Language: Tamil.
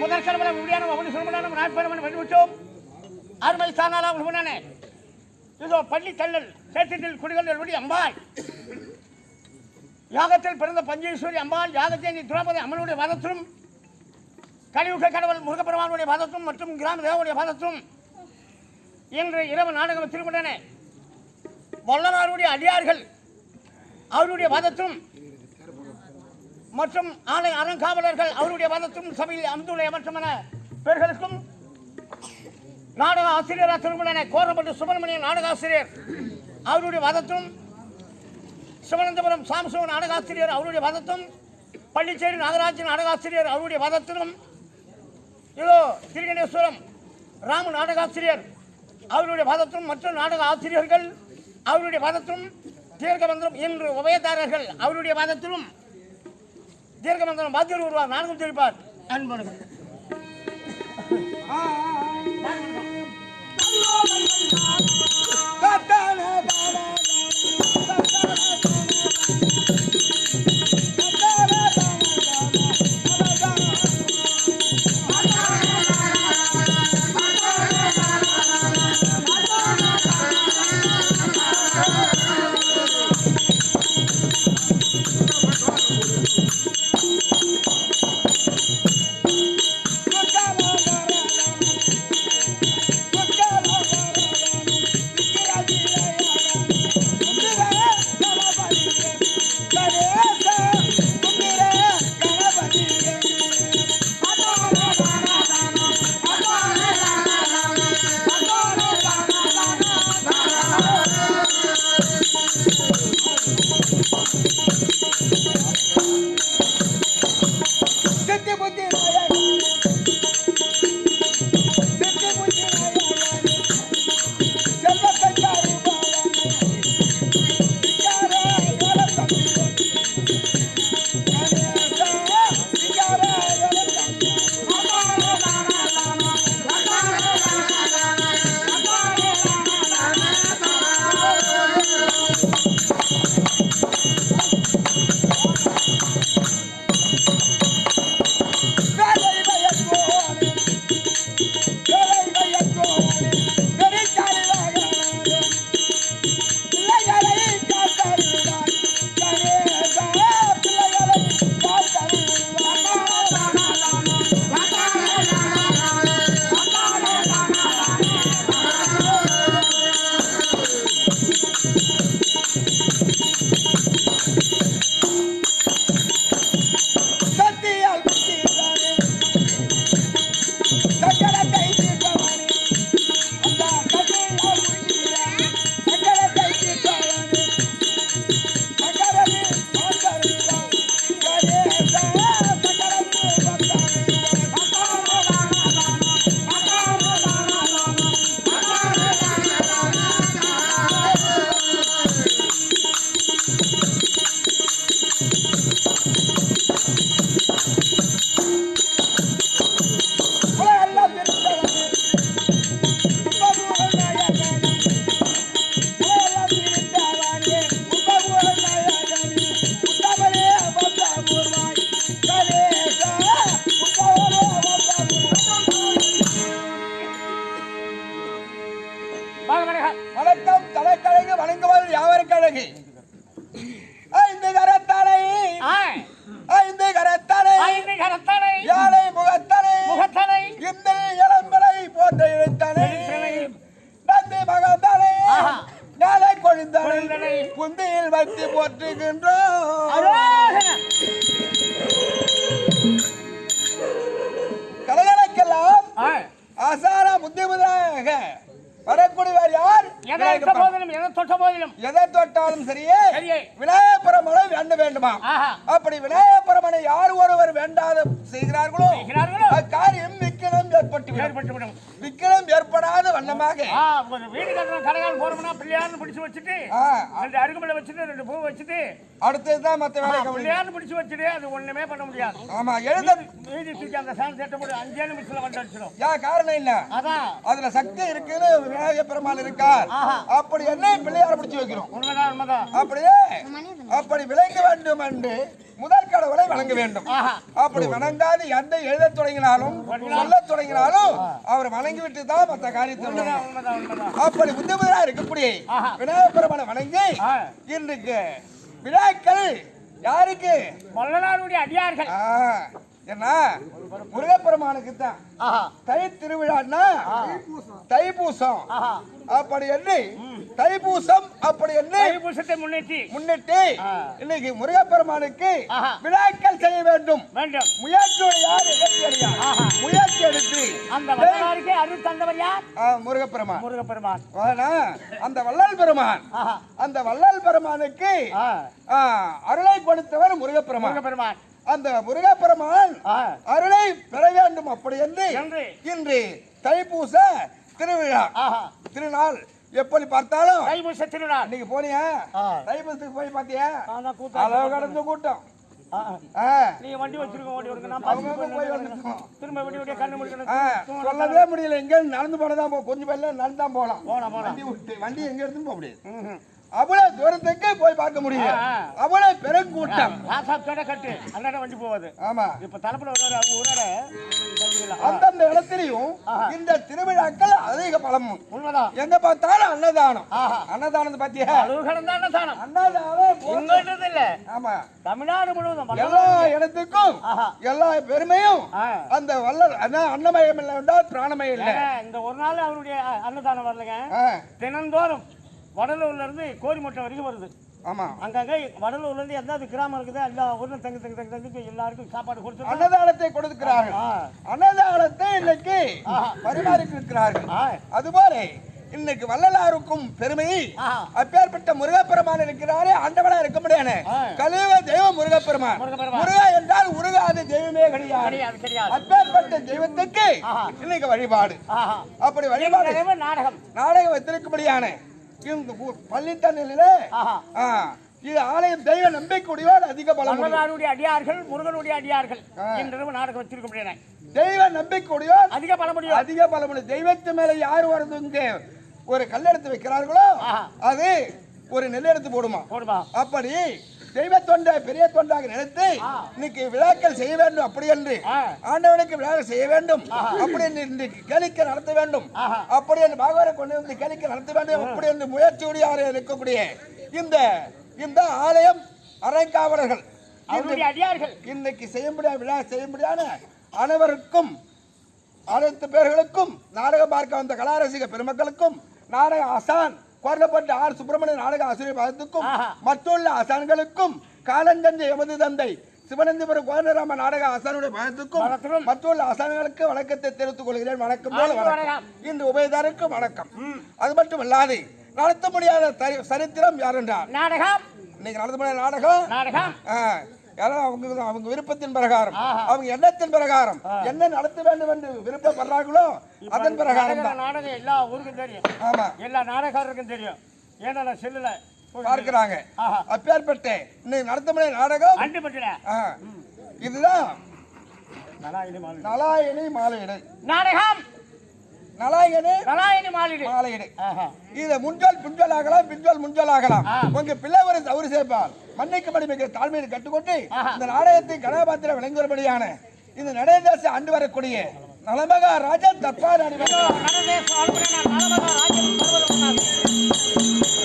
முதல் கிழமை முடியான ஒவ்வொரு சொல்லுமான நாற்பது பண்ணி விட்டோம் அருமை சாணாலா முன்னானே. இதோ பள்ளி தள்ளல் சேற்றத்தில் குடிகள் ஒளி அம்பாள். யாகத்தில் பிறந்த பஞ்சேஸ்வரி அம்பாள் யாகத்தை நீ துறப்பது அம்மனுடைய வாதத்திலும் கலியுக கடவுள் முருகப்பெருமானுடைய வாதத்தும் மற்றும் கிராம தேவனுடைய வாதத்தும் இன்று இரவு நாடகம் திருமணனே வல்லனாருடைய அடியார்கள் அவருடைய வாதத்தும் மற்றும் ஆலை அறங்காவலர்கள் அவருடைய வாதத்தும் சபையில் அமைந்துள்ள மற்றும் என பேர்களுக்கும் நாடக ஆசிரியராக திருமண கோரப்பட்டு சுப்பிரமணியன் நாடக ஆசிரியர் அவருடைய வாதத்தும் சிவனந்தபுரம் சாம்சவன் நாடகாசிரியர் அவருடைய வதத்தும் பள்ளிச்சேரி நாகராஜன் நாடகாசிரியர் அவருடைய வதத்திலும் இதோ திருகணேஸ்வரம் ராமு நாடகாசிரியர் அவருடைய வாதத்தும் மற்ற நாடக ஆசிரியர்கள் அவருடைய வாதத்தும் தீர்க்கமந்திரம் இன்று உபயதாரர்கள் அவருடைய வாதத்திலும் தீர்க்கமந்தனம் பாத்தியர் ஒருவார் நான்கும் தெரிப்பார் அன்பனுக்கு சித்தி யாவருக்கழகு ஐந்து கரத்தலை. ஐந்து கரத்தலை. ஐந்து கரத்தனை யானை முகத்தலை. முகத்தனை இந்த இளம்பலை போன்ற இழுத்தனை. நந்தி ஆஹா. நாளை கொழுந்தனை. குந்தியில் வைத்து போற்றுகின்றோம். கலைகளுக்கெல்லாம் ஆ அசாரா புத்தி முதலாக வரக்கூடியவர் யார்? எதை தொட்டாலும் சரியே. விநாயகபுரமனை வேண்ட வேண்டுமா? அப்படி விநாயகபுரமனை யார் ஒருவர் வேண்டாத செய்கிறார்களோ? செய்கிறார்களோ? அக்காரியம் விக்கிரம் ஏற்பட்டு ஏற்பட்டு விடும். விக்கிரம் ஏற்படாத வண்ணமாக. ஒரு வீடு கட்டணும் கடையால் போறோம்னா பிள்ளையார்னு பிடிச்சு வச்சுட்டு ரெண்டு அருகுமலை வச்சுட்டு ரெண்டு பூ வச்சுட்டு அடுத்ததுதான் மத்த வேலை. பிள்ளையார்னு பிடிச்சு வச்சுட்டு அது ஒண்ணுமே பண்ண முடியாது. ஆமா எழுத மீதி தூக்கி அந்த சாணம் சேட்ட போட்டு அஞ்சே நிமிஷத்துல வந்து அடிச்சிடும். யா காரணம் என்ன? அதான் அதுல சக்தி இருக்குன்னு விநாயக பெருமாள் இருக்கார். அப்படி என்ன பிள்ளையார பிடிச்சு வைக்கிறோம் உண்மைதான் உண்மைதான். அப்படியே அப்படி விளங்க வேண்டும் என்று முதல் கடவுளை வணங்க வேண்டும். அப்படி வணங்காது எந்த எழுத தொடங்கினாலும் சொல்ல தொடங்கினாலும் அவர் வணங்கி விட்டு தான் மற்ற காரியத்தை அப்படி புத்த முதலா இருக்கக்கூடிய. விநாயகப் பெருமானை வணங்கி. இன்றைக்கு விழாக்கள் யாருக்கு? மல்லனாருடைய அடியார்கள். என்ன முருகப்பெருமானுக்கு தான் தை திருவிழான்னா தைப்பூசம். அப்படி என்று தைப்பூசம் அப்படி என்று தைப்பூசத்தை முன்னிட்டு. முன்னிட்டு. இன்னைக்கு முருகப்பெருமானுக்கு. விழாக்கள் செய்ய வேண்டும். வேண்டும். முயற்சியோட யார். முயற்சி எடுத்து. அந்த வல்லனாருக்கே அருள் தந்தவர் யார்? முருகப்பெருமான். முருகப்பெருமான். அந்த வள்ளல் பெருமான். அந்த வள்ளல் பெருமானுக்கு அருளை கொடுத்தவர் முருகப்பெருமான். முருகப்பெருமான். அந்த முருகப்பெருமான் அருளை பெற வேண்டும் அப்படி என்று இன்று தைப்பூச திருவிழா. திருநாள். எப்படி பார்த்தாலும் தைப்பூச திருநாள் இன்னைக்கு போனியா? ஆ. தைப்பூசத்துக்கு போய் பாத்தியா அளவு கடந்த கூட்டம். நீங்க வண்டி வச்சிருக்க வண்டி எடுக்க நான் போய். திரும்ப வண்டி வண்டிய கண்ணு முடிக்கணும் சொல்லவே முடியல. எங்க நடந்து போனதான் போ கொஞ்சம் பேர்ல நடந்து தான் போலாம் போலாம். வண்டி விட்டு வண்டி எங்க எடுத்துன்னு போக முடியாது. அவ்வளவு தூரத்துக்கு போய் பார்க்க முடியும். அவ்வளவு பெருங்கூட்டம். ராசாத்தோட கட்டு அண்ணாட வண்டி போவாது. ஆமா. இப்ப தலைப்புல ஒரு அவங்க ஊரோட அந்தந்த இடத்திலையும். இந்த திருவிழாக்கள் அதிக பலமும் உண்மைதான். எங்க பார்த்தாலும் அன்னதானம். ஆஹா. அன்னதானத்தை பாத்தியா? அன்னதானம். அன்னதானம் இல்ல. ஆமா. தமிழ்நாடு முழுவதும். எல்லா இடத்துக்கும் எல்லா பெருமையும். அந்த அதான் அன்னமயம் இல்லை என்றால் பிராணமயம் இல்லை. இந்த ஒரு நாள் அவருடைய அன்னதானம் வரலங்க. தினந்தோறும். வடலூர்ல இருந்து கோரிமட்டம் வரைக்கும் வருது. ஆமா. அங்கங்க வடலூர்ல இருந்து எதாவது கிராமம் இருக்குது எல்லா ஊர்ல தங்கி தங்கி தங்கி தங்கி எல்லாருக்கும் சாப்பாடு கொடுத்து அன்னதானத்தை கொடுக்கிறார்கள். அன்னதானத்தை இன்னைக்கு ஆ. அதுபோல இன்னைக்கு வள்ளலாருக்கும் பெருமை. அப்பேற்பட்ட முருகப்பெருமான் இருக்கிறாரே ஆண்டவனா இருக்க முடியாது. கலியுக தெய்வம் முருகப்பெருமான். முருகா என்றால் உருகாத தெய்வமே கிடையாது. அப்பேற்பட்ட தெய்வத்துக்கு. இன்னைக்கு வழிபாடு. அப்படி வழிபாடு நாடகம். நாடகம் வைத்திருக்கும்படியான இந்த ஊ- பள்ளித்தண்ணிலே இது ஆலயம் தெய்வ நம்பிக்கையுடையோர் அதிக பலம் அடியார்கள் முருகனுடைய அடியார்கள். இன்றிரவு நாடகம் வச்சிருக்க தெய்வ நம்பிக்கையுடையோர் அதிக பல முடியும் அதிக பலமுள்ள தெய்வத்து மேல யார் வருது இங்க? ஒரு கல்லெடுத்து வைக்கிறார்களோ. அது ஒரு நெல்லெடுத்து போடுமா? போடுமா? அப்படி தெய்வ தொண்டை பெரிய தொண்டாக நினைத்து. இன்னைக்கு விழாக்கள் செய்ய வேண்டும் அப்படி என்று. ஆண்டவனுக்கு விழா செய்ய வேண்டும் அப்படி என்று கேளிக்கை நடத்த வேண்டும். அப்படி என்று பாகவரை கொண்டு வந்து கேளிக்கை நடத்த வேண்டும் அப்படி என்று முயற்சியோடு இருக்கக்கூடிய இந்த இந்த ஆலயம் அடியார்கள் இன்னைக்கு செய்ய முடியாத விழா செய்ய முடியாத அனைவருக்கும் அனைத்து பேர்களுக்கும் நாடகம் பார்க்க வந்த கலாரசிக பெருமக்களுக்கும் நாடக ஆசான் கோரப்பட்ட ஆர் சுப்பிரமணிய நாடக ஆசிரியர் பாகத்துக்கும். மற்றுள்ள ஆசான்களுக்கும் காலஞ்சென்ற எமது தந்தை சிவனந்திபுரம் கோதண்டராம நாடக ஆசானுடைய வணக்கம். மற்றுள்ள ஆசான்களுக்கு வணக்கத்தை தெரிவித்துக் கொள்கிறேன். வணக்கம் வணக்கம், உபயதாருக்கு வணக்கம். அது மட்டும் அல்லாது நடத்த முடியாத தரி- சரித்திரம் யார் என்றார் நாடகம். இன்னைக்கு நடத்த முடியாத நாடகம்? நாடகம். யாரும் அவங்க அவங்க விருப்பத்தின் பிரகாரம். அவங்க எண்ணத்தின் பிரகாரம். என்ன நடத்த வேண்டும் என்று விருப்பப்படுறாங்களோ அதன் பிரகாரம் நாடகம் தான். நாடகம் எல்லா ஊருக்கும் தெரியும். ஆமா. எல்லா நாடகக்காரருக்கும் தெரியும். ஏன்னா நான் செல்லுல பார்க்கிறாங்க. அப்பேற்பட்ட இன்னைக்கு நடத்த முடியாத நாடகம். இதுதான். நலாயணி மாலையிடை. நாடகம். நலாயணி மாளிகை மாலையிடை. ஆஹா. இதுல முன்சொல் பின்சொல் ஆகலாம் பின்சொல் முன்சொல் ஆகலாம். உங்க பிள்ளை ஒரு தவறு சேர்ப்பால் மண்ணைக்கு மணி மிக தாழ்மையை கட்டுக்கொண்டு. இந்த நாடகத்தை கதாபாத்திரம் விளங்குவபடியான இந்த நடைதாசி ஆண்டு வரக்கூடிய நலமகா ராஜா தப்பார் அணிவர் நடந்தே சுவாமியான நலமகா ராஜ்யம் பர்வதம்